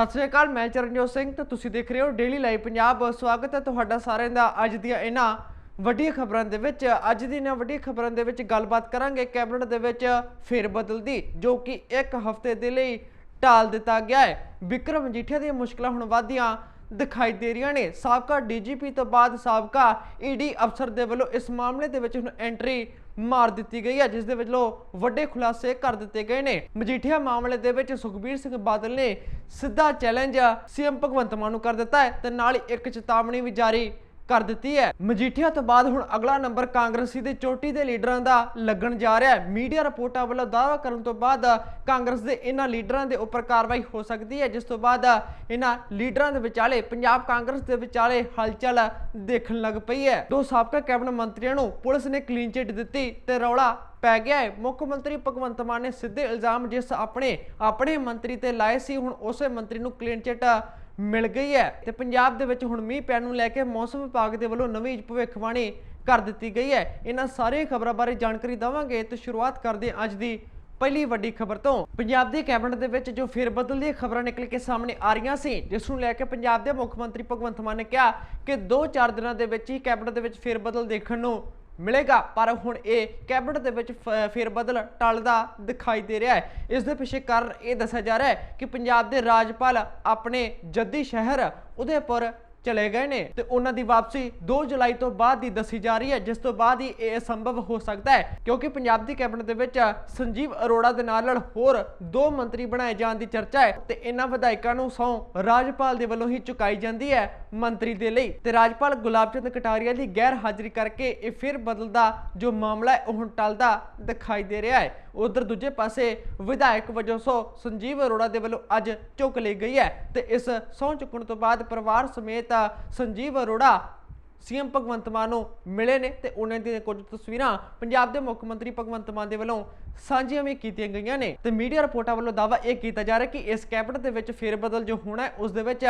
ਸਤਿ ਸ਼੍ਰੀ ਅਕਾਲ, ਮੈਂ ਚਰਨਜੋਤ ਸਿੰਘ ਤੇ ਤੁਸੀਂ ਦੇਖ ਰਹੇ ਹੋ ਡੇਲੀ ਲਾਈਵ ਪੰਜਾਬ ਸਵਾਗਤ ਹੈ ਤੁਹਾਡਾ ਸਾਰਿਆਂ ਦਾ ਅੱਜ ਦੀਆਂ ਇਹਨਾਂ ਵੱਡੀਆਂ ਖਬਰਾਂ ਦੇ ਵਿੱਚ। ਅੱਜ ਦੀ ਇਹਨਾਂ ਵੱਡੀਆਂ ਖਬਰਾਂ ਦੇ ਵਿੱਚ ਗੱਲਬਾਤ ਕਰਾਂਗੇ ਕੈਬਨਿਟ ਦੇ ਵਿੱਚ ਫੇਰ ਬਦਲ ਦੀ, ਜੋ ਕਿ ਇੱਕ ਹਫ਼ਤੇ ਦੇ ਲਈ ਟਾਲ ਦਿੱਤਾ ਗਿਆ ਹੈ। ਵਿਕਰਮ ਮਜੀਠੀਆ ਦੀਆਂ ਮੁਸ਼ਕਲਾਂ ਹੁਣ ਵਧਦੀਆਂ ਦਿਖਾਈ ਦੇ ਰਹੀਆਂ ਨੇ। ਸਾਬਕਾ ਡੀਜੀਪੀ ਤੋਂ ਬਾਅਦ ਸਾਬਕਾ ਈਡੀ ਅਫਸਰ ਦੇ ਵੱਲੋਂ ਇਸ ਮਾਮਲੇ ਦੇ ਵਿੱਚ ਹੁਣ ਐਂਟਰੀ ਮਾਰ ਦਿੱਤੀ ਗਈ ਹੈ, ਜਿਸ ਦੇ ਵੱਲੋਂ ਵੱਡੇ ਖੁਲਾਸੇ ਕਰ ਦਿੱਤੇ ਗਏ ਨੇ। ਮਜੀਠੀਆ ਮਾਮਲੇ ਦੇ ਵਿੱਚ ਸੁਖਬੀਰ ਸਿੰਘ ਬਾਦਲ ਨੇ ਸਿੱਧਾ ਚੈਲੰਜ ਸੀਐਮ ਭਗਵੰਤ ਮਾਨ ਨੂੰ ਕਰ ਦਿੱਤਾ ਹੈ ਤੇ ਨਾਲ ਹੀ ਇੱਕ ਚੇਤਾਵਨੀ ਵੀ ਜਾਰੀ। ਕਰ ਦਿੱਤੀ ਹੈ। ਮਜੀਠੀਆ ਤੋਂ ਬਾਅਦ ਹੁਣ ਅਗਲਾ ਨੰਬਰ ਕਾਂਗਰਸੀ ਦੇ ਚੋਟੀ ਦੇ ਲੀਡਰਾਂ ਦਾ ਲੱਗਣ ਜਾ ਰਿਹਾ ਹੈ। ਮੀਡੀਆ ਰਿਪੋਰਟਾਂ ਵੱਲੋਂ ਦਾਅਵਾ ਕਰਨ ਤੋਂ ਬਾਅਦ ਕਾਂਗਰਸ ਦੇ ਇਹਨਾਂ ਲੀਡਰਾਂ ਦੇ ਉੱਪਰ ਕਾਰਵਾਈ ਹੋ ਸਕਦੀ ਹੈ, ਜਿਸ ਤੋਂ ਬਾਅਦ ਇਹਨਾਂ ਲੀਡਰਾਂ ਦੇ ਵਿਚਾਲੇ, ਪੰਜਾਬ ਕਾਂਗਰਸ ਦੇ ਵਿਚਾਲੇ ਹਲਚਲ ਦੇਖਣ ਲੱਗ ਪਈ ਹੈ। ਦੋ ਸਾਬਕਾ ਕੈਬਨਿਟ ਮੰਤਰੀਆਂ ਨੂੰ ਪੁਲਿਸ ਨੇ ਕਲੀਨ ਚਿੱਟ ਦਿੱਤੀ ਤੇ ਰੌਲਾ ਪੈ ਗਿਆ ਹੈ। ਮੁੱਖ ਮੰਤਰੀ ਭਗਵੰਤ ਮਾਨ ਨੇ ਸਿੱਧੇ ਇਲਜ਼ਾਮ ਜਿਸ ਆਪਣੇ ਆਪਣੇ ਮੰਤਰੀ ਤੇ ਲਾਏ ਸੀ, ਹੁਣ ਉਸੇ ਮੰਤਰੀ ਨੂੰ ਕਲੀਨ ਚਿੱਟ ਮਿਲ ਗਈ ਹੈ ਤੇ ਪੰਜਾਬ ਦੇ ਵਿੱਚ ਹੁਣ ਮੀਂਹ ਪੈਣ ਨੂੰ ਲੈ ਕੇ ਮੌਸਮ ਵਿਭਾਗ ਦੇ ਵੱਲੋਂ ਨਵੀਂ ਭਵਿੱਖਬਾਣੀ ਕਰ ਦਿੱਤੀ ਗਈ ਹੈ। ਇਹਨਾਂ ਸਾਰੀਆਂ ਖਬਰਾਂ ਬਾਰੇ ਜਾਣਕਾਰੀ ਦਵਾਂਗੇ ਤੇ ਸ਼ੁਰੂਆਤ ਕਰਦੇ ਹਾਂ ਅੱਜ ਦੀ ਪਹਿਲੀ ਵੱਡੀ ਖਬਰ ਤੋਂ। ਪੰਜਾਬ ਦੀ ਕੈਬਨਿਟ ਦੇ ਵਿੱਚ ਜੋ ਫੇਰਬਦਲ ਦੀਆਂ ਖਬਰਾਂ ਨਿਕਲ ਕੇ ਸਾਹਮਣੇ ਆ ਰਹੀਆਂ ਸੀ, ਜਿਸ ਨੂੰ ਲੈ ਕੇ ਪੰਜਾਬ ਦੇ ਮੁੱਖ ਮੰਤਰੀ ਭਗਵੰਤ ਮਾਨ ਨੇ ਕਿਹਾ ਕਿ 2-4 ਦਿਨਾਂ ਦੇ ਵਿੱਚ ਹੀ ਕੈਬਨਿਟ ਦੇ ਵਿੱਚ ਫੇਰਬਦਲ ਦੇਖਣ ਨੂੰ ਮਿਲੇਗਾ। ਪਰ ਹੁਣ ਇਹ ਕੈਬਨਿਟ ਦੇ ਵਿੱਚ ਫ- ਫੇਰਬਦਲ ਟਲਦਾ ਦਿਖਾਈ ਦੇ ਰਿਹਾ ਹੈ। ਇਸ ਦੇ ਪਿੱਛੇ ਕਾਰਨ ਇਹ ਦੱਸਿਆ ਜਾ ਰਿਹਾ ਹੈ ਕਿ ਪੰਜਾਬ ਦੇ ਰਾਜਪਾਲ ਆਪਣੇ ਜੱਦੀ ਸ਼ਹਿਰ ਉਦੈਪੁਰ ਚਲੇ ਗਏ ਨੇ ਤੇ ਉਹਨਾਂ ਦੀ ਵਾਪਸੀ 2 ਜੁਲਾਈ ਤੋਂ ਬਾਅਦ ਹੀ ਦੱਸੀ ਜਾ ਰਹੀ ਹੈ, ਜਿਸ ਤੋਂ ਬਾਅਦ ਹੀ ਇਹ ਸੰਭਵ ਹੋ ਸਕਦਾ ਹੈ, ਕਿਉਂਕਿ ਪੰਜਾਬ ਦੀ ਕੈਬਨਿਟ ਦੇ ਵਿੱਚ ਸੰਜੀਵ ਅਰੋੜਾ ਦੇ ਨਾਲ ਨਾਲ ਹੋਰ ਦੋ ਮੰਤਰੀ ਬਣਾਏ ਜਾਣ ਦੀ ਚਰਚਾ ਹੈ ਤੇ ਇਹਨਾਂ ਵਿਧਾਇਕਾਂ ਨੂੰ ਸਹੁੰ ਰਾਜਪਾਲ ਦੇ ਵੱਲੋਂ ਹੀ ਚੁਕਾਈ ਜਾਂਦੀ ਹੈ। ਮੰਤਰੀ ਦੇ ਲਈ ਤੇ ਰਾਜਪਾਲ ਗੁਲਾਬ ਚੰਦ ਕਟਾਰੀਆ ਦੀ ਗੈਰ ਹਾਜ਼ਰੀ ਕਰਕੇ ਇਹ ਫਿਰ ਬਦਲਦਾ ਜੋ ਮਾਮਲਾ ਹੈ, ਉਹ ਹੁਣ ਟਲਦਾ ਦਿਖਾਈ ਦੇ ਰਿਹਾ ਹੈ। ਉਧਰ ਦੂਜੇ ਪਾਸੇ ਵਿਧਾਇਕ ਵਜੋਂ ਸੋ ਸੰਜੀਵ ਅਰੋੜਾ ਦੇ ਵੱਲੋਂ ਅੱਜ ਚੁੱਕ ਲਈ ਗਈ ਹੈ ਤੇ ਇਸ ਸਹੁੰ ਚੁੱਕਣ ਤੋਂ ਬਾਅਦ ਪਰਿਵਾਰ ਸਮੇਤ ਸੰਜੀਵ ਅਰੋੜਾ ਸੀਐਮ ਭਗਵੰਤ ਮਾਨ ਨੂੰ ਮਿਲੇ ਨੇ ਤੇ ਉਹਨਾਂ ਦੀਆਂ ਕੁਝ ਤਸਵੀਰਾਂ ਪੰਜਾਬ ਦੇ ਮੁੱਖ ਮੰਤਰੀ ਭਗਵੰਤ ਮਾਨ ਦੇ ਵੱਲੋਂ ਸਾਂਝੀਆਂ ਵੀ ਕੀਤੀਆਂ ਗਈਆਂ ਨੇ ਤੇ ਮੀਡੀਆ ਰਿਪੋਰਟਾਂ ਵੱਲੋਂ ਦਾਅਵਾ ਇਹ ਕੀਤਾ ਜਾ ਰਿਹਾ ਕਿ ਇਸ ਕੈਬਨਿਟ ਦੇ ਵਿੱਚ ਫੇਰ ਬਦਲ ਜੋ ਹੋਣਾ ਹੈ, ਉਸ ਦੇ ਵਿੱਚ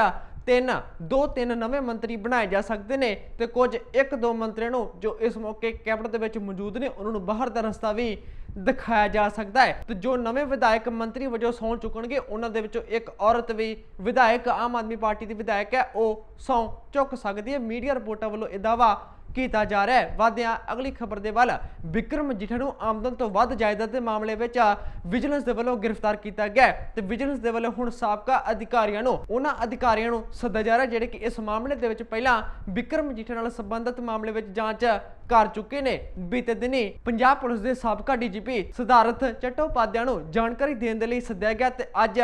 ਤਿੰਨ, ਦੋ, ਤਿੰਨ ਨਵੇਂ ਮੰਤਰੀ ਬਣਾਏ ਜਾ ਸਕਦੇ ਨੇ ਤੇ ਕੁਝ ਇੱਕ ਦੋ ਮੰਤਰੀਆਂ ਨੂੰ ਜੋ ਇਸ ਮੌਕੇ ਕੈਬਨਿਟ ਦੇ ਵਿੱਚ ਮੌਜੂਦ ਨੇ, ਉਹਨਾਂ ਨੂੰ ਬਾਹਰ ਦਾ ਰਸਤਾ ਵੀ ਦਿਖਾਇਆ ਜਾ ਸਕਦਾ ਹੈ। ਤੇ ਜੋ ਨਵੇਂ ਵਿਧਾਇਕ ਮੰਤਰੀ ਵਜੋਂ ਸਹੁੰ ਚੁੱਕਣਗੇ, ਉਹਨਾਂ ਦੇ ਵਿੱਚੋਂ ਇੱਕ ਔਰਤ ਵੀ ਵਿਧਾਇਕ, ਆਮ ਆਦਮੀ ਪਾਰਟੀ ਦੀ ਵਿਧਾਇਕ ਹੈ, ਉਹ ਸਹੁੰ ਚੁੱਕ ਸਕਦੀ ਹੈ। ਮੀਡੀਆ ਰਿਪੋਰਟਾਂ ਵੱਲੋਂ ਇਹ ਦਾਅਵਾ ਕੀਤਾ ਜਾ ਰਿਹਾ ਹੈ। ਵਾਦਿਆਂ ਅਗਲੀ ਖਬਰ ਦੇ ਵੱਲ ਵਿਕਰਮ ਮਜੀਠਾ ਨੂੰ ਆਮਦਨ ਤੋਂ ਵੱਧ ਜਾਇਦਾਦ ਦੇ ਮਾਮਲੇ ਵਿੱਚ ਵਿਜੀਲੈਂਸ ਦੇ ਵੱਲੋਂ ਗ੍ਰਿਫਤਾਰ ਕੀਤਾ ਗਿਆ ਹੈ ਤੇ ਵਿਜੀਲੈਂਸ ਦੇ ਵੱਲੋਂ ਹੁਣ ਸਾਬਕਾ ਅਧਿਕਾਰੀਆਂ ਨੂੰ, ਉਹਨਾਂ ਅਧਿਕਾਰੀਆਂ ਨੂੰ ਸੱਦਾ ਜਾ ਰਿਹਾ ਜਿਹੜੇ ਕਿ ਇਸ ਮਾਮਲੇ ਦੇ ਵਿੱਚ ਪਹਿਲਾਂ ਵਿਕਰਮ ਮਜੀਠਾ ਨਾਲ ਸੰਬੰਧਿਤ ਮਾਮਲੇ ਵਿੱਚ ਜਾਂਚ ਕਰ ਚੁੱਕੇ ਨੇ। ਬੀਤੇ ਦਿਨੀ ਪੰਜਾਬ ਪੁਲਿਸ ਦੇ ਸਾਬਕਾ ਡੀਜੀਪੀ ਸਿਧਾਰਥ ਚੱਟੋਪਾਧਿਆ ਨੂੰ ਜਾਣਕਾਰੀ ਦੇਣ ਦੇ ਲਈ ਸੱਦਿਆ ਗਿਆ ਤੇ ਅੱਜ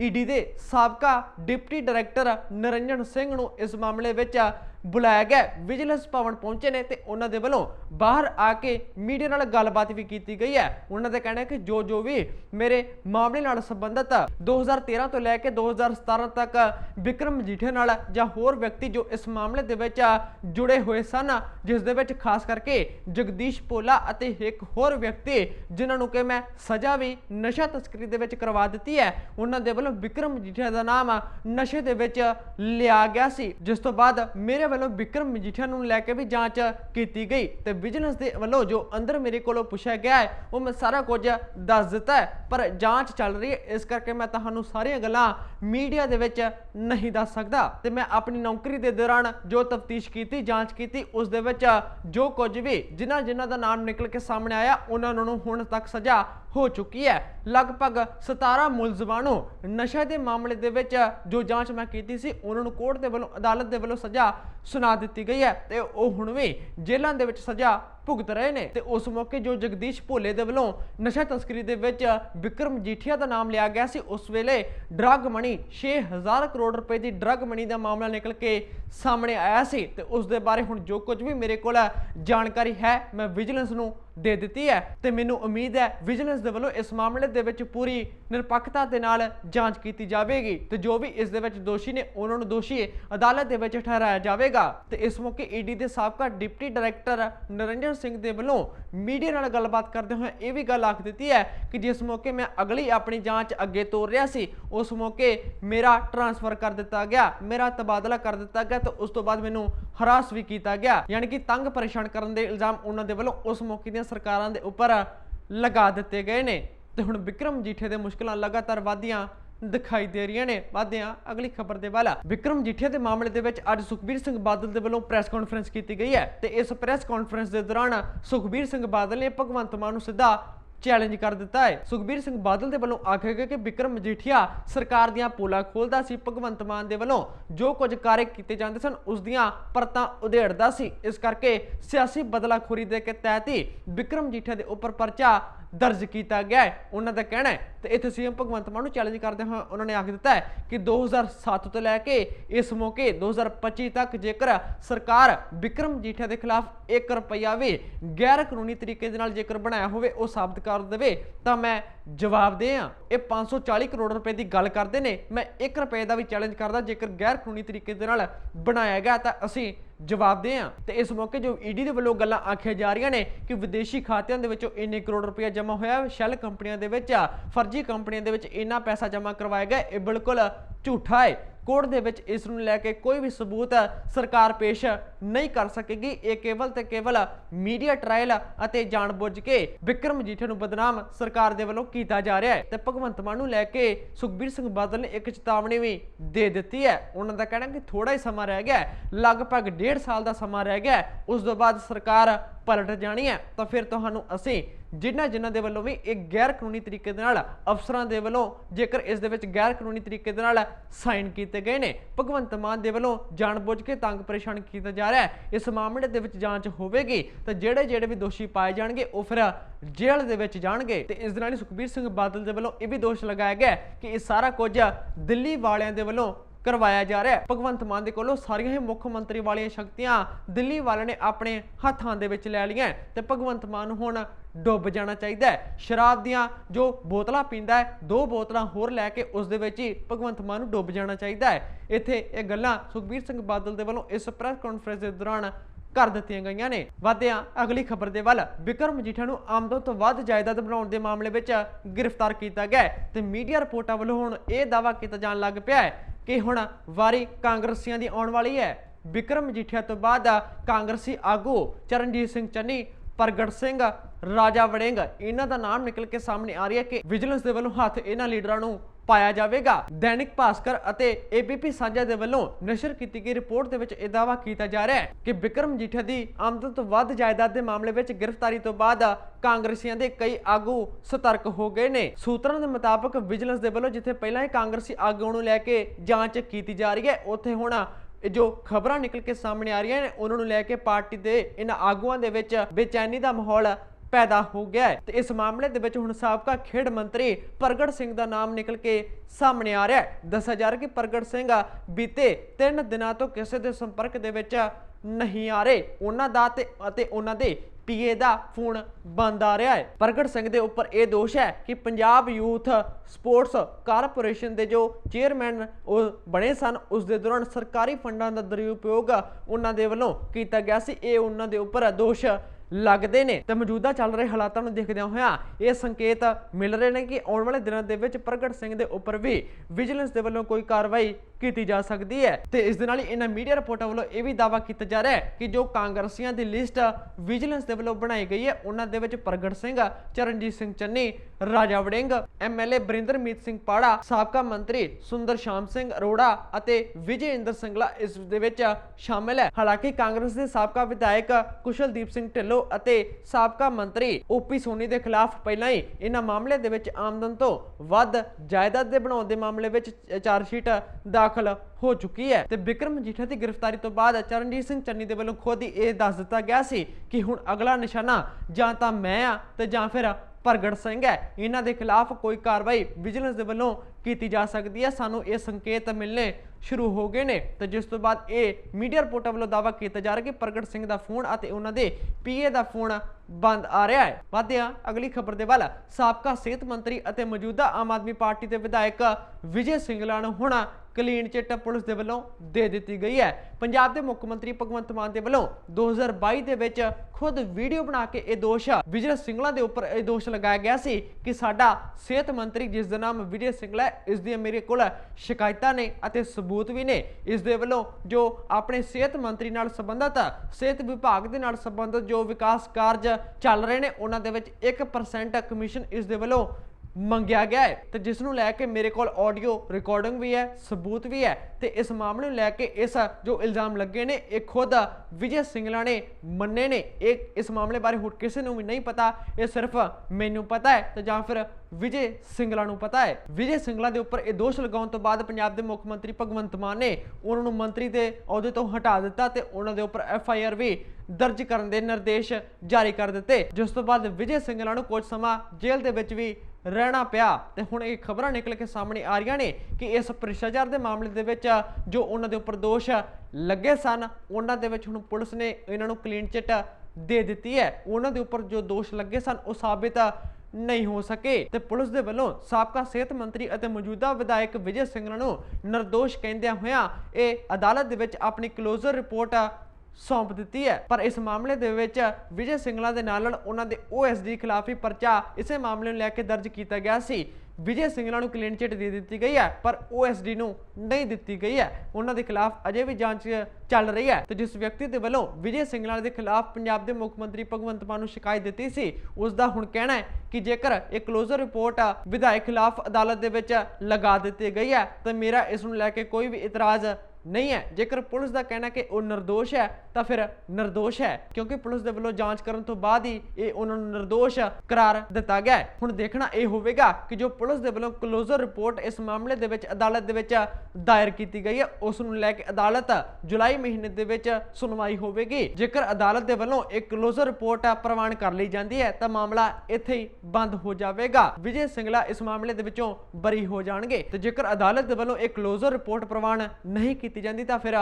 ਈਡੀ ਦੇ ਸਾਬਕਾ ਡਿਪਟੀ ਡਾਇਰੈਕਟਰ ਨਰਿੰਜਨ ਸਿੰਘ ਨੂੰ ਇਸ ਮਾਮਲੇ ਵਿੱਚ ਬੁਲਾਇਆ ਗਿਆ। ਵਿਜੀਲੈਂਸ ਭਵਨ ਪਹੁੰਚੇ ਨੇ ਤੇ ਉਹਨਾਂ ਦੇ ਵੱਲੋਂ ਬਾਹਰ ਆ ਕੇ ਮੀਡੀਆ ਨਾਲ ਗੱਲਬਾਤ ਵੀ ਕੀਤੀ ਗਈ ਹੈ। ਉਹਨਾਂ ਦਾ ਕਹਿਣਾ ਹੈ ਕਿ ਜੋ ਜੋ ਵੀ ਮੇਰੇ ਮਾਮਲੇ ਨਾਲ ਸੰਬੰਧਿਤ 2013 ਤੋਂ ਲੈ ਕੇ 2017 ਤੱਕ ਵਿਕਰਮ ਮਜੀਠੀਆ ਨਾਲ ਜਾਂ ਹੋਰ ਵਿਅਕਤੀ ਜੋ ਇਸ ਮਾਮਲੇ ਦੇ ਵਿੱਚ ਜੁੜੇ ਹੋਏ ਸਨ, ਜਿਸ ਦੇ ਵਿੱਚ ਖਾਸ ਕਰਕੇ ਜਗਦੀਸ਼ ਪੋਲਾ ਅਤੇ ਇੱਕ ਹੋਰ ਵਿਅਕਤੀ ਜਿਨ੍ਹਾਂ ਨੂੰ ਕਿ ਮੈਂ ਸਜ਼ਾ ਵੀ ਨਸ਼ਾ ਤਸਕਰੀ ਦੇ ਵਿੱਚ ਕਰਵਾ ਦਿੱਤੀ ਹੈ, ਉਹਨਾਂ ਦੇ ਵੱਲੋਂ ਵਿਕਰਮ ਮਜੀਠੀਆ ਦਾ ਨਾਮ ਨਸ਼ੇ ਦੇ ਵਿੱਚ ਲਿਆ ਗਿਆ ਸੀ, ਜਿਸ ਤੋਂ ਬਾਅਦ ਮੇਰੇ ਵੱਲੋਂ ਵਿਕਰਮ ਮਜੀਠੀਆ ਨੂੰ ਲੈ ਕੇ ਵੀ ਜਾਂਚ ਕੀਤੀ ਗਈ ਤੇ ਵਿਜੀਲੈਂਸ ਦੇ ਵੱਲੋਂ ਜੋ ਅੰਦਰ ਮੇਰੇ ਕੋਲੋਂ ਪੁੱਛਿਆ ਗਿਆ ਹੈ, ਉਹ ਮੈਂ ਸਾਰਾ ਕੁਝ ਦੱਸ ਦਿੱਤਾ ਹੈ, ਪਰ ਜਾਂਚ ਚੱਲ ਰਹੀ ਹੈ, ਇਸ ਕਰਕੇ ਮੈਂ ਤੁਹਾਨੂੰ ਸਾਰੀਆਂ ਗੱਲਾਂ ਮੀਡੀਆ ਦੇ ਵਿੱਚ ਨਹੀਂ ਦੱਸ ਸਕਦਾ ਤੇ ਮੈਂ ਆਪਣੀ ਨੌਕਰੀ ਦੇ ਦੌਰਾਨ ਜੋ ਤਫਤੀਸ਼ ਕੀਤੀ, ਜਾਂਚ ਕੀਤੀ, ਉਸ ਦੇ ਵਿੱਚ ਜੋ ਕੁਝ ਵੀ ਜਿਨ੍ਹਾਂ ਜਿਨ੍ਹਾਂ ਦਾ ਨਾਮ ਨਿਕਲ ਕੇ ਸਾਹਮਣੇ ਆਇਆ, ਉਹਨਾਂ ਨੂੰ ਹੁਣ ਤੱਕ ਸਜ਼ਾ ਹੋ ਚੁੱਕੀ ਹੈ। ਲਗਭਗ 17 ਮੁਲਜ਼ਮਾਂ ਨੂੰ ਨਸ਼ੇ ਦੇ ਮਾਮਲੇ ਦੇ ਵਿੱਚ ਜੋ ਜਾਂਚ ਮੈਂ ਕੀਤੀ ਸੀ, ਉਹਨਾਂ ਨੂੰ ਕੋਰਟ ਦੇ ਵੱਲੋਂ ਅਦਾਲਤ ਦੇ ਵੱਲੋਂ ਸਜ਼ਾ ਸੁਣਾ ਦਿੱਤੀ ਗਈ ਹੈ ਤੇ ਉਹ ਹੁਣ ਵੀ ਜੇਲ੍ਹਾਂ ਦੇ ਵਿੱਚ ਸਜ਼ਾ ਭੁਗਤ ਰਹੇ ਨੇ। ਤੇ ਉਸ ਮੌਕੇ ਜੋ ਜਗਦੀਸ਼ ਭੋਲੇ ਦੇ ਵੱਲੋਂ ਨਸ਼ਾ ਤਸਕਰੀ ਦੇ ਵਿੱਚ ਵਿਕਰਮ ਜੀਠੀਆ ਦਾ ਨਾਮ ਲਿਆ ਗਿਆ ਸੀ, ਉਸ ਵੇਲੇ ਡਰੱਗ ਮਣੀ 6000 ਕਰੋੜ ਰੁਪਏ ਦੀ ਡਰੱਗ ਮਣੀ ਦਾ ਮਾਮਲਾ ਨਿਕਲ ਕੇ ਸਾਹਮਣੇ ਆਇਆ ਸੀ। ਤੇ ਉਸ ਦੇ ਬਾਰੇ ਹੁਣ ਜੋ ਕੁਝ ਵੀ ਮੇਰੇ ਕੋਲ ਜਾਣਕਾਰੀ ਹੈ, ਮੈਂ ਵਿਜੀਲੈਂਸ ਨੂੰ ਦੇ ਦਿੱਤੀ ਹੈ। ਤੇ ਮੈਨੂੰ ਉਮੀਦ ਹੈ ਵਿਜੀਲੈਂਸ ਦੇ ਵੱਲੋਂ ਇਸ ਮਾਮਲੇ ਦੇ ਵਿੱਚ ਪੂਰੀ ਨਿਰਪੱਖਤਾ ਦੇ ਨਾਲ ਜਾਂਚ ਕੀਤੀ ਜਾਵੇਗੀ। ਤੇ ਜੋ ਵੀ ਇਸ ਦੇ ਵਿੱਚ ਦੋਸ਼ੀ ਨੇ, ਉਹਨਾਂ ਨੂੰ ਦੋਸ਼ੀ ਅਦਾਲਤ ਦੇ ਵਿੱਚ ਠਹਿਰਾਇਆ ਜਾਵੇਗਾ। ਤੇ ਇਸ ਮੌਕੇ ਈਡੀ ਦੇ ਸਾਬਕਾ ਡਿਪਟੀ ਡਾਇਰੈਕਟਰ ਨਰਿੰਦਰ ਸਿੰਘ ਦੇ ਵੱਲੋਂ ਮੀਡੀਆ ਨਾਲ ਗੱਲਬਾਤ ਕਰਦੇ ਹੋਏ ਇਹ ਵੀ ਗੱਲ ਆਖ ਦਿੱਤੀ ਹੈ ਕਿ ਜਿਸ ਮੌਕੇ ਮੈਂ ਅਗਲੀ ਆਪਣੀ ਜਾਂਚ ਅੱਗੇ ਤੋਰ ਰਿਹਾ ਸੀ, ਉਸ ਮੌਕੇ ਮੇਰਾ ਟਰਾਂਸਫਰ ਕਰ ਦਿੱਤਾ ਗਿਆ, ਮੇਰਾ ਤਬਾਦਲਾ ਕਰ ਦਿੱਤਾ ਗਿਆ ਤੇ ਉਸ ਤੋਂ ਬਾਅਦ ਮੈਨੂੰ ਹਰਾਸ ਵੀ ਕੀਤਾ ਗਿਆ। ਯਾਨੀ ਕਿ ਤੰਗ ਪਰੇਸ਼ਾਨ ਕਰਨ ਦੇ ਇਲਜ਼ਾਮ ਉਹਨਾਂ ਦੇ ਵੱਲੋਂ ਉਸ ਮੌਕੇ ਦੀਆਂ ਸਰਕਾਰਾਂ ਦੇ ਉੱਪਰ ਲਗਾ ਦਿੱਤੇ ਗਏ ਨੇ। ਤੇ ਹੁਣ ਵਿਕਰਮ ਜੀਠੇ ਦੇ ਮੁਸ਼ਕਲਾਂ ਲਗਾਤਾਰ ਵਧੀਆਂ ਦਿਖਾਈ ਦੇ ਰਹੀਆਂ ਨੇ। ਵਧਦੇ ਹਾਂ ਅਗਲੀ ਖਬਰ ਦੇ ਵੱਲ। ਵਿਕਰਮ ਜੀਠੀਆ ਦੇ ਮਾਮਲੇ ਦੇ ਵਿੱਚ ਅੱਜ ਸੁਖਬੀਰ ਸਿੰਘ ਬਾਦਲ ਦੇ ਵੱਲੋਂ ਪ੍ਰੈਸ ਕਾਨਫਰੰਸ ਕੀਤੀ ਗਈ ਹੈ। ਤੇ ਇਸ ਪ੍ਰੈਸ ਕਾਨਫਰੰਸ ਦੇ ਦੌਰਾਨ ਸੁਖਬੀਰ ਸਿੰਘ ਬਾਦਲ ਨੇ ਭਗਵੰਤ ਮਾਨ ਨੂੰ ਸਿੱਧਾ ਚੈਲੰਜ ਕਰ ਦਿੱਤਾ ਹੈ। ਸੁਖਬੀਰ ਸਿੰਘ ਬਾਦਲ ਦੇ ਵੱਲੋਂ ਆਖਿਆ ਗਿਆ ਕਿ ਵਿਕਰਮ ਮਜੀਠੀਆ ਸਰਕਾਰ ਦੀਆਂ ਪੋਲਾਂ ਖੋਲਦਾ ਸੀ, ਭਗਵੰਤ ਮਾਨ ਦੇ ਵੱਲੋਂ ਜੋ ਕੁਝ ਕਾਰਜ ਕੀਤੇ ਜਾਂਦੇ ਸਨ, ਉਸ ਦੀਆਂ ਪਰਤਾਂ ਉਧੇੜਦਾ ਸੀ। ਇਸ ਕਰਕੇ ਸਿਆਸੀ ਬਦਲਾਖੋਰੀ ਦੇ ਕੇ ਤਹਿਤ ਹੀ ਵਿਕਰਮ ਮਜੀਠੀਆ ਦੇ ਉੱਪਰ ਪਰਚਾ ਦਰਜ ਕੀਤਾ ਗਿਆ ਹੈ, ਉਹਨਾਂ ਦਾ ਕਹਿਣਾ ਹੈ। ਤੇ ਇੱਥੇ ਸੀਐਮ ਭਗਵੰਤ ਮਾਨ ਨੂੰ ਚੈਲੰਜ ਕਰਦੇ ਹੋਏ ਉਹਨਾਂ ਨੇ ਆਖ ਦਿੱਤਾ ਹੈ ਕਿ 2007 ਤੋਂ ਲੈ ਕੇ ਇਸ ਮੌਕੇ 2025 ਤੱਕ ਜੇਕਰ ਸਰਕਾਰ ਵਿਕਰਮ ਜੀਠਾ ਦੇ ਖਿਲਾਫ 1 ਰੁਪਈਆ ਵੀ ਗੈਰ ਕਾਨੂੰਨੀ ਤਰੀਕੇ ਦੇ ਨਾਲ ਜੇਕਰ ਬਣਾਇਆ ਹੋਵੇ, ਉਹ ਸਾਬਤ ਕਰ ਦੇਵੇ, ਤਾਂ ਮੈਂ ਜਵਾਬ ਦੇ ਆ ਇਹ 540 ਕਰੋੜ ਰੁਪਏ ਦੀ ਗੱਲ ਕਰਦੇ ਨੇ। ਮੈਂ 1 ਰੁਪਏ ਦਾ ਵੀ ਚੈਲੰਜ ਕਰਦਾ ਜੇਕਰ ਗੈਰ ਕਾਨੂੰਨੀ ਤਰੀਕੇ ਦੇ ਨਾਲ ਬਣਾਇਆ ਗਿਆ ਤਾਂ ਅਸੀਂ ਜਵਾਬਦੇ ਆ ਤੇ ਇਸ ਮੌਕੇ ਜੋ ਈਡੀ ਦੇ ਵੱਲੋਂ ਗੱਲਾਂ ਆਖੀਆਂ ਜਾ ਰਹੀਆਂ ਨੇ ਕਿ ਵਿਦੇਸ਼ੀ ਖਾਤਿਆਂ ਦੇ ਵਿੱਚੋਂ ਇੰਨੇ ਕਰੋੜ ਰੁਪਏ ਜਮ੍ਹਾਂ ਹੋਇਆ, ਸ਼ੈਲ ਕੰਪਨੀਆਂ ਦੇ ਵਿੱਚ, ਫਰਜ਼ੀ ਕੰਪਨੀਆਂ ਦੇ ਵਿੱਚ ਇੰਨਾ ਪੈਸਾ ਜਮ੍ਹਾਂ ਕਰਵਾਇਆ ਗਿਆ, ਇਹ ਬਿਲਕੁਲ ਝੂਠਾ ਹੈ। ਕੋਰਟ ਦੇ ਵਿੱਚ ਇਸ ਨੂੰ ਲੈ ਕੇ ਕੋਈ ਵੀ ਸਬੂਤ ਸਰਕਾਰ ਪੇਸ਼ ਨਹੀਂ ਕਰ ਸਕੇਗੀ। ਇਹ ਕੇਵਲ ਤੇ ਕੇਵਲ ਮੀਡੀਆ ਟ੍ਰਾਇਲ ਅਤੇ ਜਾਣਬੁੱਝ ਕੇ ਵਿਕਰਮ ਜੀਠੇ ਨੂੰ ਬਦਨਾਮ ਸਰਕਾਰ ਦੇ ਵੱਲੋਂ ਕੀਤਾ ਜਾ ਰਿਹਾ ਹੈ। ਤੇ ਭਗਵੰਤ ਮਾਨ ਨੂੰ ਲੈ ਕੇ ਸੁਖਬੀਰ ਸਿੰਘ ਬਾਦਲ ਨੇ ਇੱਕ ਚੇਤਾਵਨੀ ਵੀ ਦੇ ਦਿੱਤੀ ਹੈ। ਉਹਨਾਂ ਦਾ ਕਹਿਣਾ ਕਿ ਥੋੜਾ ਹੀ ਸਮਾਂ ਰਹਿ ਗਿਆ ਲਗਭਗ 1.5 ਸਾਲ ਦਾ ਸਮਾਂ ਰਹਿ ਗਿਆ ਉਸ ਤੋਂ ਬਾਅਦ ਸਰਕਾਰ ਪਲਟ ਜਾਣੀ ਹੈ। ਤਾਂ ਫਿਰ ਤੁਹਾਨੂੰ ਅਸੀਂ ਜਿਨ੍ਹਾਂ ਜਿਨ੍ਹਾਂ ਦੇ ਵੱਲੋਂ ਵੀ ਇਹ ਗੈਰ ਕਾਨੂੰਨੀ ਤਰੀਕੇ ਦੇ ਨਾਲ ਅਫਸਰਾਂ ਦੇ ਵੱਲੋਂ ਜੇਕਰ ਇਸ ਦੇ ਵਿੱਚ ਗੈਰ ਕਾਨੂੰਨੀ ਤਰੀਕੇ ਦੇ ਨਾਲ ਸਾਈਨ ਕੀਤੇ ਗਏ ਨੇ, ਭਗਵੰਤ ਮਾਨ ਦੇ ਵੱਲੋਂ ਜਾਣਬੁੱਝ ਕੇ ਤੰਗ ਪਰੇਸ਼ਾਨ ਕੀਤਾ ਜਾ ਰਿਹਾ ਹੈ। ਇਸ ਮਾਮਲੇ ਦੇ ਵਿੱਚ ਜਾਂਚ ਹੋਵੇਗੀ, ਤਾਂ ਜਿਹੜੇ ਜਿਹੜੇ ਵੀ ਦੋਸ਼ੀ ਪਾਏ ਜਾਣਗੇ, ਉਹ ਫਿਰ ਜੇਲ੍ਹ ਦੇ ਵਿੱਚ ਜਾਣਗੇ। ਤੇ ਇਸ ਦੇ ਨਾਲ ਹੀ ਸੁਖਬੀਰ ਸਿੰਘ ਬਾਦਲ ਦੇ ਵੱਲੋਂ ਇਹ ਵੀ ਦੋਸ਼ ਲਗਾਇਆ ਗਿਆ ਕਿ ਇਹ ਸਾਰਾ ਕੁਝ ਦਿੱਲੀ ਵਾਲਿਆਂ ਦੇ ਵੱਲੋਂ ਕਰਵਾਇਆ ਜਾ ਰਿਹਾ ਹੈ। ਭਗਵੰਤ ਮਾਨ ਦੇ ਕੋਲੋਂ ਸਾਰੀਆਂ ਹੀ ਮੁੱਖ ਮੰਤਰੀ ਵਾਲੀਆਂ ਸ਼ਕਤੀਆਂ ਦਿੱਲੀ ਵਾਲਿਆਂ ਨੇ ਆਪਣੇ ਹੱਥਾਂ ਦੇ ਵਿੱਚ ਲੈ ਲਈਆਂ ਹੈ ਤੇ ਭਗਵੰਤ ਮਾਨ ਨੂੰ ਹੁਣ ਡੁੱਬ ਜਾਣਾ ਚਾਹੀਦਾ ਹੈ। ਸ਼ਰਾਬ ਦੀਆਂ ਜੋ ਬੋਤਲਾਂ ਪੀਂਦਾ ਹੈ, ਦੋ ਬੋਤਲਾਂ ਹੋਰ ਲੈ ਕੇ ਉਸ ਦੇ ਵਿੱਚ ਹੀ ਭਗਵੰਤ ਮਾਨ ਨੂੰ ਡੁੱਬ ਜਾਣਾ ਚਾਹੀਦਾ ਹੈ। ਇੱਥੇ ਇਹ ਗੱਲਾਂ ਸੁਖਬੀਰ ਸਿੰਘ ਬਾਦਲ ਦੇ ਵੱਲੋਂ ਇਸ ਪ੍ਰੈਸ ਕਾਨਫਰੰਸ ਦੇ ਦੌਰਾਨ ਕਰ ਦਿੱਤੀਆਂ ਗਈਆਂ ਨੇ। ਵਾਧਿਆਂ, ਅਗਲੀ ਖਬਰ ਦੇ ਵੱਲ ਵਿਕਰਮ ਮਜੀਠਾ ਨੂੰ ਆਮਦਨ ਤੋਂ ਵੱਧ ਜਾਇਦਾਦ ਬਣਾਉਣ ਦੇ ਮਾਮਲੇ ਵਿੱਚ ਗ੍ਰਿਫਤਾਰ ਕੀਤਾ ਗਿਆ ਹੈ ਤੇ ਮੀਡੀਆ ਰਿਪੋਰਟਾਂ ਵੱਲੋਂ ਹੁਣ ਇਹ ਦਾਅਵਾ ਕੀਤਾ ਜਾਣ ਲੱਗ ਪਿਆ ਹੈ ਕਿ ਹੁਣ ਵਾਰੀ ਕਾਂਗਰਸੀਆਂ ਦੀ ਆਉਣ ਵਾਲੀ ਹੈ। ਵਿਕਰਮ ਮਜੀਠੀਆ ਤੋਂ ਬਾਅਦ ਕਾਂਗਰਸੀ ਆਗੂ ਚਰਨਜੀਤ ਸਿੰਘ ਚੰਨੀ, ਪ੍ਰਗਟ ਸਿੰਘ, ਰਾਜਾ ਵੜਿੰਗ, ਇਹਨਾਂ ਦਾ ਨਾਮ ਨਿਕਲ ਕੇ ਸਾਹਮਣੇ ਆ ਰਿਹਾ ਹੈ ਕਿ ਵਿਜੀਲੈਂਸ ਦੇ ਵੱਲੋਂ ਹੱਥ ਇਹਨਾਂ ਲੀਡਰਾਂ ਨੂੰ ਪਾਇਆ ਜਾਵੇਗਾ। ਦੈਨਿਕ ਭਾਸਕਰ ਅਤੇ ਏਬੀਪੀ ਸਾਂਝਾ ਦੇ ਵੱਲੋਂ ਨਸ਼ਰ ਕੀਤੀ ਗਈ ਰਿਪੋਰਟ ਦੇ ਵਿੱਚ ਇਹ ਦਾਅਵਾ ਕੀਤਾ ਜਾ ਰਿਹਾ ਹੈ ਕਿ ਵਿਕਰਮ ਜੀਠਾ ਦੀ ਆਮਦਨ ਤੋਂ ਵੱਧ ਜਾਇਦਾਦ ਦੇ ਮਾਮਲੇ ਵਿੱਚ ਗ੍ਰਿਫਤਾਰੀ ਤੋਂ ਬਾਅਦ ਕਾਂਗਰਸੀਆਂ ਦੇ ਕਈ ਆਗੂ ਸਤਰਕ ਹੋ ਗਏ ਨੇ। ਸੂਤਰਾਂ ਦੇ ਮੁਤਾਬਕ ਵਿਜੀਲੈਂਸ ਦੇ ਵੱਲੋਂ ਜਿੱਥੇ ਪਹਿਲਾਂ ਹੀ ਕਾਂਗਰਸੀ ਆਗੂਆਂ ਨੂੰ ਲੈ ਕੇ ਜਾਂਚ ਕੀਤੀ ਜਾ ਰਹੀ ਹੈ, ਉੱਥੇ ਹੁਣ ਜੋ ਖਬਰਾਂ ਨਿਕਲ ਕੇ ਸਾਹਮਣੇ ਆ ਰਹੀਆਂ ਨੇ, ਉਹਨਾਂ ਨੂੰ ਲੈ ਕੇ ਪਾਰਟੀ ਦੇ ਇਹਨਾਂ ਆਗੂਆਂ ਦੇ ਵਿੱਚ ਬੇਚੈਨੀ ਦਾ ਮਾਹੌਲ ਪੈਦਾ ਹੋ ਗਿਆ ਹੈ। ਤੇ ਇਸ ਮਾਮਲੇ ਦੇ ਵਿੱਚ ਹੁਣ ਸਾਬਕਾ ਖੇਡ ਮੰਤਰੀ ਪ੍ਰਗਟ ਸਿੰਘ ਦਾ ਨਾਮ ਨਿਕਲ ਕੇ ਸਾਹਮਣੇ ਆ ਰਿਹਾ ਹੈ। ਦੱਸਿਆ ਜਾ ਰਿਹਾ ਕਿ ਪ੍ਰਗਟ ਸਿੰਘ ਬੀਤੇ 3 ਦਿਨਾਂ ਤੋਂ ਕਿਸੇ ਦੇ ਸੰਪਰਕ ਦੇ ਵਿੱਚ ਨਹੀਂ ਆ ਰਹੇ। ਉਹਨਾਂ ਦਾ ਤੇ ਅਤੇ ਉਹਨਾਂ ਦੇ ਪੀਏ ਦਾ ਫੋਨ ਬੰਦ ਆ ਰਿਹਾ ਹੈ। ਪ੍ਰਗਟ ਸਿੰਘ ਦੇ ਉੱਪਰ ਇਹ ਦੋਸ਼ ਹੈ ਕਿ ਪੰਜਾਬ ਯੂਥ ਸਪੋਰਟਸ ਕਾਰਪੋਰੇਸ਼ਨ ਦੇ ਜੋ ਚੇਅਰਮੈਨ ਉਹ ਬਣੇ ਸਨ, ਉਸ ਦੇ ਦੌਰਾਨ ਸਰਕਾਰੀ ਫੰਡਾਂ ਦਾ ਦੁਰਉਪਯੋਗ ਉਹਨਾਂ ਦੇ ਵੱਲੋਂ ਕੀਤਾ ਗਿਆ ਸੀ। ਇਹ ਉਹਨਾਂ ਦੇ ਉੱਪਰ ਦੋਸ਼ ਲੱਗਦੇ ਨੇ। ਤੇ ਮੌਜੂਦਾ ਚੱਲ ਰਹੇ ਹਾਲਾਤਾਂ ਨੂੰ ਦੇਖਦਿਆਂ ਹੋਇਆਂ ਇਹ ਸੰਕੇਤ ਮਿਲ ਰਹੇ ਨੇ ਕਿ ਆਉਣ ਵਾਲੇ ਦਿਨਾਂ ਦੇ ਵਿੱਚ ਪ੍ਰਗਟ ਸਿੰਘ ਦੇ ਉੱਪਰ ਵੀ ਵਿਜੀਲੈਂਸ ਦੇ ਵੱਲੋਂ ਕੋਈ ਕਾਰਵਾਈ ਕੀਤੀ ਜਾ ਸਕਦੀ ਹੈ। ਤੇ ਇਸ ਦੇ ਨਾਲ ਹੀ ਇਹਨਾਂ ਮੀਡੀਆ ਰਿਪੋਰਟਾਂ ਵੱਲੋਂ ਇਹ ਵੀ ਦਾਅਵਾ ਕੀਤਾ ਜਾ ਰਿਹਾ ਹੈ ਕਿ ਜੋ ਕਾਂਗਰਸੀਆਂ ਦੀ ਲਿਸਟ ਵਿਜੀਲੈਂਸ ਦੇ ਵੱਲੋਂ ਬਣਾਈ ਗਈ ਹੈ, ਉਹਨਾਂ ਦੇ ਵਿੱਚ ਪ੍ਰਗਟ ਸਿੰਘ, ਚਰਨਜੀਤ ਸਿੰਘ ਚੰਨੀ, ਰਾਜਾ ਵੜਿੰਗ ਐਮਐਲਏ ਬਰਿੰਦਰਮੀਤ ਸਿੰਘ ਪਾੜਾ, ਸਾਬਕਾ ਮੰਤਰੀ ਸੁੰਦਰ ਸ਼ਾਮ ਸਿੰਘ ਅਰੋੜਾ ਅਤੇ ਵਿਜੇ ਇੰਦਰ ਸਿੰਗਲਾ ਇਸ ਦੇ ਵਿੱਚ ਸ਼ਾਮਿਲ ਹੈ। ਹਾਲਾਂਕਿ ਕਾਂਗਰਸ ਦੇ ਸਾਬਕਾ ਵਿਧਾਇਕ ਕੁਸ਼ਲਦੀਪ ਸਿੰਘ ਢਿੱਲੋਂ ਅਤੇ ਸਾਬਕਾ ਮੰਤਰੀ ਓਪੀ ਸੋਨੀ ਦੇ ਖਿਲਾਫ ਪਹਿਲਾਂ ਹੀ ਇਹਨਾਂ ਮਾਮਲੇ ਦੇ ਵਿੱਚ ਆਮਦਨ ਤੋਂ ਵੱਧ ਜਾਇਦਾਦ ਦੇ ਬਣਾਉਣ ਦੇ ਮਾਮਲੇ ਵਿੱਚ ਚਾਰਜ ਸ਼ੀਟ ਦਾਖਲ ਹੋ ਚੁੱਕੀ ਹੈ। ਤੇ ਬਿਕਰਮ ਜੀਠਾ ਦੀ ਗ੍ਰਿਫਤਾਰੀ ਤੋਂ ਬਾਅਦ ਚਰਨਜੀਤ ਸਿੰਘ ਚੰਨੀ ਦੇ ਵੱਲੋਂ ਖੁਦ ਹੀ ਇਹ ਦੱਸ ਦਿੱਤਾ ਗਿਆ ਸੀ ਕਿ ਹੁਣ ਅਗਲਾ ਨਿਸ਼ਾਨਾ ਜਾਂ ਤਾਂ ਮੈਂ ਆ ਤੇ ਜਾਂ ਫਿਰ ਪ੍ਰਗਟ ਸਿੰਘ ਹੈ। ਇਹਨਾਂ ਦੇ ਖਿਲਾਫ ਕੋਈ ਕਾਰਵਾਈ ਵਿਜੀਲੈਂਸ ਦੇ ਵੱਲੋਂ ਕੀਤੀ ਜਾ ਸਕਦੀ ਹੈ। ਸਾਨੂੰ ਇਹ ਸੰਕੇਤ ਮਿਲਨੇ ਸ਼ੁਰੂ ਹੋ ਗਏ ਨੇ। ਤੇ ਜਿਸ ਤੋਂ ਬਾਅਦ ਇਹ ਮੀਡੀਆ ਰਿਪੋਰਟਾਂ ਵੱਲੋਂ ਦਾਅਵਾ ਕੀਤਾ ਜਾ ਰਿਹਾ ਕਿ ਪ੍ਰਗਟ ਸਿੰਘ ਦਾ ਫੋਨ ਅਤੇ ਉਹਨਾਂ ਦੇ ਪੀਏ ਦਾ ਫੋਨ ਬੰਦ ਆ ਰਿਹਾ ਹੈ। ਵਾਧਿਆ, ਅਗਲੀ ਖਬਰ ਦੇ ਵੱਲ ਸਾਬਕਾ ਸਿਹਤ ਮੰਤਰੀ ਅਤੇ ਮੌਜੂਦਾ ਆਮ ਆਦਮੀ ਪਾਰਟੀ ਦੇ ਵਿਧਾਇਕ ਵਿਜੇ ਸਿੰਗਲਾ ਨੂੰ ਹੁਣ ਕਲੀਨ ਚਿੱਟ ਪੁਲਿਸ ਦੇ ਵੱਲੋਂ ਦੇ ਦਿੱਤੀ ਗਈ ਹੈ। ਪੰਜਾਬ ਦੇ ਮੁੱਖ ਮੰਤਰੀ ਭਗਵੰਤ ਮਾਨ ਦੇ ਵੱਲੋਂ 2022 ਦੇ ਵਿੱਚ ਖੁਦ ਵੀਡੀਓ ਬਣਾ ਕੇ ਇਹ ਦੋਸ਼ ਵਿਜੇ ਸਿੰਗਲਾ ਦੇ ਉੱਪਰ ਇਹ ਦੋਸ਼ ਲਗਾਇਆ ਗਿਆ ਸੀ ਕਿ ਸਾਡਾ ਸਿਹਤ ਮੰਤਰੀ, ਜਿਸ ਦਾ ਨਾਮ ਵਿਜੇ ਸਿੰਗਲਾ ਇਸ ਦੀਆਂ ਮੇਰੇ ਕੋਲ ਸ਼ਿਕਾਇਤਾਂ ਨੇ ਅਤੇ ਸਬੂਤ ਵੀ ਨੇ। ਇਸ ਦੇ ਵੱਲੋਂ ਜੋ ਆਪਣੇ ਸਿਹਤ ਮੰਤਰੀ ਨਾਲ ਸੰਬੰਧਿਤ, ਸਿਹਤ ਵਿਭਾਗ ਦੇ ਨਾਲ ਸੰਬੰਧਿਤ ਜੋ ਵਿਕਾਸ ਕਾਰਜ ਚੱਲ ਰਹੇ ਨੇ, ਉਹਨਾਂ ਦੇ ਵਿੱਚ 1% ਕਮਿਸ਼ਨ ਇਸ ਦੇ ਵੱਲੋਂ ਮੰਗਿਆ ਗਿਆ ਹੈ ਤੇ ਜਿਸ ਨੂੰ ਲੈ ਕੇ ਮੇਰੇ ਕੋਲ ਆਡੀਓ ਰਿਕਾਰਡਿੰਗ ਵੀ ਹੈ, ਸਬੂਤ ਵੀ ਹੈ ਤੇ ਇਸ ਮਾਮਲੇ ਨੂੰ ਲੈ ਕੇ ਇਸ ਜੋ ਇਲਜ਼ਾਮ ਲੱਗੇ ਨੇ, ਇਹ ਖੁਦ ਵਿਜੇ ਸਿੰਗਲਾ ਨੇ ਮੰਨੇ ਨੇ। ਇਹ ਇਸ ਮਾਮਲੇ ਬਾਰੇ ਹੋਰ ਕਿਸੇ ਨੂੰ ਵੀ ਨਹੀਂ ਪਤਾ, ਇਹ ਸਿਰਫ ਮੈਨੂੰ ਪਤਾ ਹੈ ਤੇ ਜਾਂ ਫਿਰ ਵਿਜੇ ਸਿੰਗਲਾ ਨੂੰ ਪਤਾ ਹੈ। ਵਿਜੇ ਸਿੰਗਲਾ ਦੇ ਉੱਪਰ ਇਹ ਦੋਸ਼ ਲਗਾਉਣ ਤੋਂ ਬਾਅਦ ਪੰਜਾਬ ਦੇ ਮੁੱਖ ਮੰਤਰੀ ਭਗਵੰਤ ਮਾਨ ਨੇ ਉਹਨਾਂ ਨੂੰ ਮੰਤਰੀ ਦੇ ਅਹੁਦੇ ਤੋਂ ਹਟਾ ਦਿੱਤਾ ਤੇ ਉਹਨਾਂ ਦੇ ਉੱਪਰ ਐਫ ਆਈ ਆਰ ਵੀ ਦਰਜ ਕਰਨ ਦੇ ਨਿਰਦੇਸ਼ ਜਾਰੀ ਕਰ ਦਿੱਤੇ। ਜਿਸ ਤੋਂ ਬਾਅਦ ਵਿਜੇ ਸਿੰਗਲਾ ਨੂੰ ਕੁਝ ਸਮਾਂ ਜੇਲ੍ਹ ਦੇ ਵਿੱਚ ਵੀ ਰਹਿਣਾ ਪਿਆ। ਤੇ ਹੁਣ ਇਹ ਖਬਰਾਂ ਨਿਕਲ ਕੇ ਸਾਹਮਣੇ ਆ ਰਹੀਆਂ ਨੇ ਕਿ ਇਸ ਭ੍ਰਿਸ਼ਟਾਚਾਰ ਦੇ ਮਾਮਲੇ ਦੇ ਵਿੱਚ ਜੋ ਉਹਨਾਂ ਦੇ ਉੱਪਰ ਦੋਸ਼ ਲੱਗੇ ਸਨ, ਉਹਨਾਂ ਦੇ ਵਿੱਚ ਹੁਣ ਪੁਲਿਸ ਨੇ ਇਹਨਾਂ ਨੂੰ ਕਲੀਨ ਚਿੱਟ ਦੇ ਦਿੱਤੀ ਹੈ। ਉਹਨਾਂ ਦੇ ਉੱਪਰ ਜੋ ਦੋਸ਼ ਲੱਗੇ ਸਨ, ਉਹ ਸਾਬਿਤ ਨਹੀਂ ਹੋ ਸਕੇ। ਤੇ ਪੁਲਿਸ ਦੇ ਵੱਲੋਂ ਸਾਬਕਾ ਸਿਹਤ ਮੰਤਰੀ ਅਤੇ ਮੌਜੂਦਾ ਵਿਧਾਇਕ ਵਿਜੇ ਸਿੰਘਲਾ ਨੂੰ ਨਿਰਦੋਸ਼ ਕਹਿੰਦਿਆਂ ਹੋਇਆਂ ਇਹ ਅਦਾਲਤ ਦੇ ਵਿੱਚ ਆਪਣੀ ਕਲੋਜ਼ਰ ਰਿਪੋਰਟ ਸੌਂਪ ਦਿੱਤੀ ਹੈ। ਪਰ ਇਸ ਮਾਮਲੇ ਦੇ ਵਿੱਚ ਵਿਜੇ ਸਿੰਗਲਾ ਦੇ ਨਾਲ ਨਾਲ ਉਹਨਾਂ ਦੇ ਓਐਸਡੀ ਖਿਲਾਫ ਹੀ ਪਰਚਾ ਇਸੇ ਮਾਮਲੇ ਨੂੰ ਲੈ ਕੇ ਦਰਜ ਕੀਤਾ ਗਿਆ ਸੀ। ਵਿਜੇ ਸਿੰਗਲਾ ਨੂੰ ਕਲੀਨ ਚਿੱਟ ਦੇ ਦਿੱਤੀ ਗਈ ਹੈ, ਪਰ ਓਐਸਡੀ ਨੂੰ ਨਹੀਂ ਦਿੱਤੀ ਗਈ ਹੈ। ਉਹਨਾਂ ਦੇ ਖਿਲਾਫ ਅਜੇ ਵੀ ਜਾਂਚ ਚੱਲ ਰਹੀ ਹੈ ਤੇ ਜਿਸ ਵਿਅਕਤੀ ਦੇ ਵੱਲੋਂ ਵਿਜੇ ਸਿੰਗਲਾ ਦੇ ਖਿਲਾਫ ਪੰਜਾਬ ਦੇ ਮੁੱਖ ਮੰਤਰੀ ਭਗਵੰਤ ਮਾਨ ਨੂੰ ਸ਼ਿਕਾਇਤ ਦਿੱਤੀ ਸੀ ਉਸ ਦਾ ਹੁਣ ਕਹਿਣਾ ਹੈ ਕਿ ਜੇਕਰ ਇਹ ਕਲੋਜ਼ਰ ਰਿਪੋਰਟ ਵਿਧਾਇਕ ਖਿਲਾਫ ਅਦਾਲਤ ਦੇ ਵਿੱਚ ਲਗਾ ਦਿੱਤੀ ਗਈ ਹੈ, ਤਾਂ ਮੇਰਾ ਇਸ ਨੂੰ ਲੈ ਕੇ ਕੋਈ ਵੀ ਇਤਰਾਜ਼ ਨਹੀਂ ਹੈ। ਜੇਕਰ ਪੁਲਿਸ ਦਾ ਕਹਿਣਾ ਕਿ ਉਹ ਨਿਰਦੋਸ਼ ਹੈ, ਤਾਂ ਫਿਰ ਨਿਰਦੋਸ਼ ਹੈ, ਕਿਉਂਕਿ ਪੁਲਿਸ ਦੇ ਵੱਲੋਂ ਜਾਂਚ ਕਰਨ ਤੋਂ ਬਾਅਦ ਹੀ ਇਹ ਉਹਨਾਂ ਨੂੰ નિર્ਦੋਸ਼ ਕਰਾਰ ਦਿੱਤਾ ਗਿਆ ਹੁਣ ਦੇਖਣਾ ਇਹ ਹੋਵੇਗਾ ਕਿ ਜੋ ਪੁਲਿਸ ਦੇ ਵੱਲੋਂ ਕਲੋਜ਼ਰ ਰਿਪੋਰਟ ਇਸ ਮਾਮਲੇ ਦੇ ਵਿੱਚ ਅਦਾਲਤ ਦੇ ਵਿੱਚ ਦਾਇਰ ਕੀਤੀ ਗਈ ਹੈ, ਉਸ ਨੂੰ ਲੈ ਕੇ ਅਦਾਲਤ ਜੁਲਾਈ ਮਹੀਨੇ ਦੇ ਵਿੱਚ ਸੁਣਵਾਈ ਹੋਵੇਗੀ। ਜੇਕਰ ਅਦਾਲਤ ਦੇ ਵੱਲੋਂ ਇੱਕ ਕਲੋਜ਼ਰ ਰਿਪੋਰਟ ਪ੍ਰਵਾਨ ਕਰ ਲਈ ਜਾਂਦੀ ਹੈ, ਤਾਂ ਮਾਮਲਾ ਇੱਥੇ ਹੀ ਬੰਦ ਹੋ ਜਾਵੇਗਾ। ਵਿਜੇ ਸਿੰਗਲਾ ਇਸ ਮਾਮਲੇ ਦੇ ਵਿੱਚੋਂ ਬਰੀ ਹੋ ਜਾਣਗੇ। ਤੇ ਜੇਕਰ ਅਦਾਲਤ ਦੇ ਵੱਲੋਂ ਇੱਕ ਕਲੋਜ਼ਰ ਰਿਪੋਰਟ ਪ੍ਰਵਾਨ ਨਹੀਂ ਕੀਤੀ ਕੀਤੀ ਜਾਂਦੀ ਤਾਂ ਫਿਰ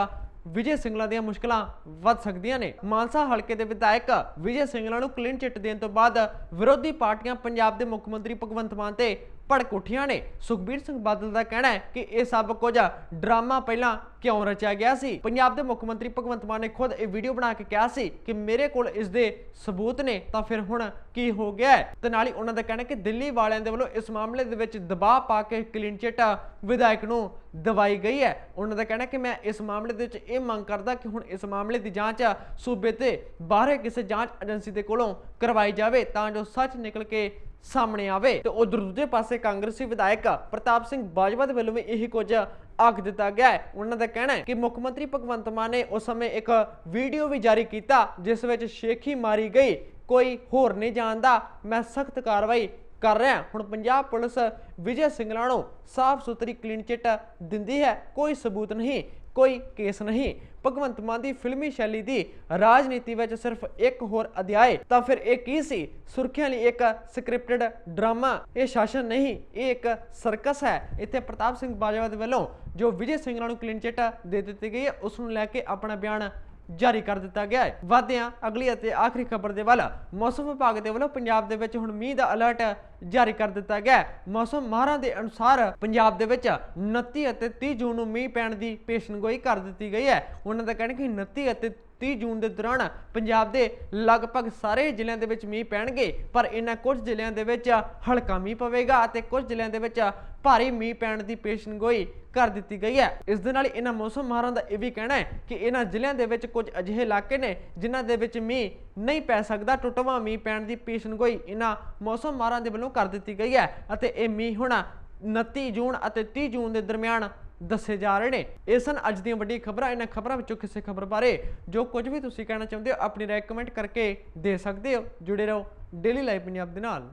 ਵਿਜੇ ਸਿੰਗਲਾ ਦੀਆਂ ਮੁਸ਼ਕਲਾਂ ਵੱਧ ਸਕਦੀਆਂ ਨੇ। ਮਾਨਸਾ ਹਲਕੇ ਦੇ ਵਿਧਾਇਕ ਵਿਜੇ ਸਿੰਗਲਾ ਨੂੰ ਕਲੀਨ ਚਿੱਟ ਦੇਣ ਤੋਂ ਬਾਅਦ ਵਿਰੋਧੀ ਪਾਰਟੀਆਂ ਪੰਜਾਬ ਦੇ ਮੁੱਖ ਮੰਤਰੀ ਭਗਵੰਤ ਮਾਨ ਤੇ ਭੜਕ ਉੱਠੀਆਂ ਨੇ। ਸੁਖਬੀਰ ਸਿੰਘ ਬਾਦਲ ਦਾ ਕਹਿਣਾ ਹੈ ਕਿ ਇਹ ਸਭ ਕੁਝ ਡਰਾਮਾ ਪਹਿਲਾਂ ਕਿਉਂ ਰਚਿਆ ਗਿਆ ਸੀ? ਪੰਜਾਬ ਦੇ ਮੁੱਖ ਮੰਤਰੀ ਭਗਵੰਤ ਮਾਨ ਨੇ ਖੁਦ ਇਹ ਵੀਡੀਓ ਬਣਾ ਕੇ ਕਿਹਾ ਸੀ ਕਿ ਮੇਰੇ ਕੋਲ ਇਸ ਦੇ ਸਬੂਤ ਨੇ, ਤਾਂ ਫਿਰ ਹੁਣ ਕੀ ਹੋ ਗਿਆ ਤੇ ਨਾਲ ਹੀ ਉਹਨਾਂ ਦਾ ਕਹਿਣਾ ਕਿ ਦਿੱਲੀ ਵਾਲਿਆਂ ਦੇ ਵੱਲੋਂ ਇਸ ਮਾਮਲੇ ਦੇ ਵਿੱਚ ਦਬਾਅ ਪਾ ਕੇ ਕਲੀਨ ਚਿੱਟ ਵਿਧਾਇਕ ਨੂੰ ਦਵਾਈ ਗਈ ਹੈ। ਉਹਨਾਂ ਦਾ ਕਹਿਣਾ ਕਿ ਮੈਂ ਇਸ ਮਾਮਲੇ ਦੇ ਵਿੱਚ ਇਹ ਮੰਗ ਕਰਦਾ ਕਿ ਹੁਣ ਇਸ ਮਾਮਲੇ ਦੀ ਜਾਂਚ ਸੂਬੇ ਤੇ ਬਾਹਰੇ ਕਿਸੇ ਜਾਂਚ ਏਜੰਸੀ ਦੇ ਕੋਲੋਂ ਕਰਵਾਈ ਜਾਵੇ, ਤਾਂ ਜੋ ਸੱਚ ਨਿਕਲ ਕੇ ਸਾਹਮਣੇ ਆਵੇ। ਤੇ ਉਧਰ ਦੂਜੇ ਪਾਸੇ ਕਾਂਗਰਸੀ ਵਿਧਾਇਕ ਪ੍ਰਤਾਪ ਸਿੰਘ ਬਾਜਵਾ ਦੇ ਵੱਲੋਂ ਵੀ ਇਹੀ ਕੁਝ ਆਖ ਦਿੱਤਾ ਗਿਆ ਹੈ। ਉਹਨਾਂ ਦਾ ਕਹਿਣਾ ਹੈ ਕਿ ਮੁੱਖ ਮੰਤਰੀ ਭਗਵੰਤ ਮਾਨ ਨੇ ਉਸ ਸਮੇਂ ਇੱਕ ਵੀਡੀਓ ਵੀ ਜਾਰੀ ਕੀਤਾ, ਜਿਸ ਵਿੱਚ ਸ਼ੇਖੀ ਮਾਰੀ ਗਈ, ਕੋਈ ਹੋਰ ਨਹੀਂ ਜਾਣਦਾ, ਮੈਂ ਸਖਤ ਕਾਰਵਾਈ ਕਰ ਰਿਹਾ ਹੁਣ ਪੰਜਾਬ ਪੁਲਿਸ ਵਿਜੇ ਸਿੰਗਲਾ ਨੂੰ ਸਾਫ਼ ਸੁਥਰੀ ਕਲੀਨ ਚਿੱਟ ਦਿੰਦੀ ਹੈ, ਕੋਈ ਸਬੂਤ ਨਹੀਂ। ਕੋਈ ਕੇਸ ਨਹੀਂ। ਭਗਵੰਤ ਮਾਨ ਦੀ ਫਿਲਮੀ ਸ਼ੈਲੀ ਦੀ ਰਾਜਨੀਤੀ ਵਿੱਚ ਸਿਰਫ ਇੱਕ ਹੋਰ ਅਧਿਆਇ ਤਾਂ ਫਿਰ ਇਹ ਕੀ ਸੀ? ਸੁਰਖੀਆਂ ਲਈ ਇੱਕ ਸਕ੍ਰਿਪਟਡ ਡਰਾਮਾ। ਇਹ ਸ਼ਾਸਨ ਨਹੀਂ, ਇਹ ਇੱਕ ਸਰਕਸ ਹੈ। ਇੱਥੇ ਪ੍ਰਤਾਪ ਸਿੰਘ ਬਾਜਵਾ ਦੇ ਵੱਲੋਂ ਜੋ ਵਿਜੇ ਸਿੰਘਲਾ ਨੂੰ ਕਲੀਨ ਚਿੱਟ ਦੇ ਦਿੱਤੀ ਗਈ ਹੈ ਉਸ ਨੂੰ ਲੈ ਕੇ ਆਪਣਾ ਬਿਆਨ ਜਾਰੀ ਕਰ ਦਿੱਤਾ ਗਿਆ ਹੈ। ਵਾਦਿਆਂ ਅਗਲੀ ਅਤੇ ਆਖਰੀ ਖਬਰ ਦੇ ਵੱਲ ਮੌਸਮ ਵਿਭਾਗ ਦੇ ਵੱਲੋਂ ਪੰਜਾਬ ਦੇ ਵਿੱਚ ਹੁਣ ਮੀਂਹ ਦਾ ਅਲਰਟ ਜਾਰੀ ਕਰ ਦਿੱਤਾ ਗਿਆ ਹੈ। ਮੌਸਮ ਮਾਹਰਾਂ ਦੇ ਅਨੁਸਾਰ ਪੰਜਾਬ ਦੇ ਵਿੱਚ 29 ਅਤੇ 30 ਜੂਨ ਨੂੰ ਮੀਂਹ ਪੈਣ ਦੀ ਪੇਸ਼ਨਗੋਈ ਕਰ ਦਿੱਤੀ ਗਈ ਹੈ। ਉਹਨਾਂ ਦਾ ਕਹਿਣਾ ਕਿ 29 ਅਤੇ 30 ਜੂਨ ਦੇ ਦੌਰਾਨ ਪੰਜਾਬ ਦੇ ਲਗਭਗ ਸਾਰੇ ਜ਼ਿਲ੍ਹਿਆਂ ਦੇ ਵਿੱਚ ਮੀਂਹ ਪੈਣਗੇ, ਪਰ ਇਹਨਾਂ ਕੁਝ ਜ਼ਿਲ੍ਹਿਆਂ ਦੇ ਵਿੱਚ ਹਲਕਾ ਮੀਂਹ ਪਵੇਗਾ ਅਤੇ ਕੁਝ ਜ਼ਿਲ੍ਹਿਆਂ ਦੇ ਵਿੱਚ ਭਾਰੀ ਮੀਂਹ ਪੈਣ ਦੀ ਪੇਸ਼ਨਗੋਈ ਕਰ ਦਿੱਤੀ ਗਈ ਹੈ। ਇਸ ਦੇ ਨਾਲ ਇਹਨਾਂ ਮੌਸਮ ਮਾਹਰਾਂ ਦਾ ਇਹ ਵੀ ਕਹਿਣਾ ਹੈ ਕਿ ਇਹਨਾਂ ਜ਼ਿਲ੍ਹਿਆਂ ਦੇ ਵਿੱਚ ਕੁਝ ਅਜਿਹੇ ਇਲਾਕੇ ਨੇ ਜਿਨ੍ਹਾਂ ਦੇ ਵਿੱਚ ਮੀਂਹ ਨਹੀਂ ਪੈ ਸਕਦਾ, ਟੁੱਟਵਾਂ ਮੀਂਹ ਪੈਣ ਦੀ ਪੇਸ਼ਨਗੋਈ ਇਹਨਾਂ ਮੌਸਮ ਮਾਹਰਾਂ ਦੇ ਵੱਲੋਂ ਕਰ ਦਿੱਤੀ ਗਈ ਹੈ ਅਤੇ ਇਹ ਮੀਂਹ ਹੁਣ 29 ਜੂਨ ਅਤੇ 30 ਜੂਨ ਦੇ ਦਰਮਿਆਨ ਦੱਸੇ ਜਾ ਰਹੇ ਨੇ। ਇਹ ਸਨ ਅੱਜ ਦੀਆਂ ਵੱਡੀਆਂ ਖਬਰਾਂ। ਇਹਨਾਂ ਖਬਰਾਂ ਵਿੱਚੋਂ ਕਿਸੇ ਖਬਰ ਬਾਰੇ ਜੋ ਕੁਝ ਵੀ ਤੁਸੀਂ ਕਹਿਣਾ ਚਾਹੁੰਦੇ ਹੋ, ਆਪਣੀ ਰਾਏ ਕਮੈਂਟ ਕਰਕੇ ਦੇ ਸਕਦੇ ਹੋ। ਜੁੜੇ ਰਹੋ ਡੇਲੀ ਲਾਈਵ ਪੰਜਾਬ ਦੇ ਨਾਲ।